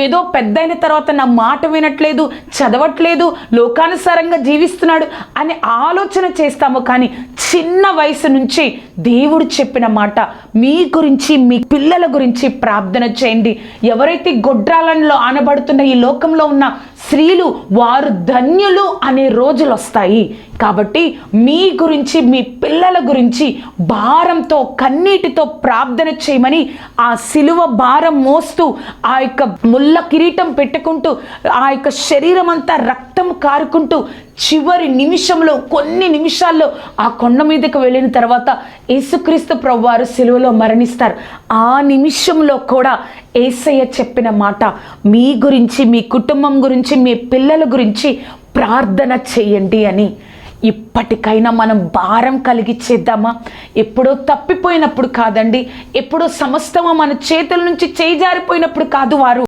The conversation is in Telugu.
ఏదో పెద్ద అయిన తర్వాత నా మాట వినట్లేదు చదవట్లేదు లోకానుసారంగా జీవిస్తున్నాడు అనే ఆలోచన చేస్తాము కానీ చిన్న వయసు నుంచి దేవుడు చెప్పిన మాట మీ గురించి మీ పిల్లల గురించి ప్రార్థన చేయండి. ఎవరైతే గొడ్రాలలో ఆనబడుతున్న ఈ లోకంలో ఉన్న స్త్రీలు వారు ధన్యులు అనే రోజులు వస్తాయి కాబట్టి మీ గురించి మీ పిల్లల గురించి భారంతో కన్నీటితో ప్రార్థన చేయమని ఆ సిలువ భారం మోస్తూ ఆ యొక్క ముళ్ళ కిరీటం పెట్టుకుంటూ ఆ యొక్క శరీరం అంతా రక్తం కారుకుంటూ చివరి నిమిషంలో కొన్ని నిమిషాల్లో ఆ కొండ మీదకి వెళ్ళిన తర్వాత యేసుక్రీస్తు ప్రభువారు సిలువలో మరణిస్తారు. ఆ నిమిషంలో కూడా ఏసయ్య చెప్పిన మాట మీ గురించి మీ కుటుంబం గురించి మీ పిల్లల గురించి ప్రార్థన చేయండి అని. ఇప్పటికైనా మనం భారం కలిగిచ్చేద్దామా? ఎప్పుడో తప్పిపోయినప్పుడు కాదండి ఎప్పుడో సమస్తము మన చేతుల నుంచి చేజారిపోయినప్పుడు కాదు వారు.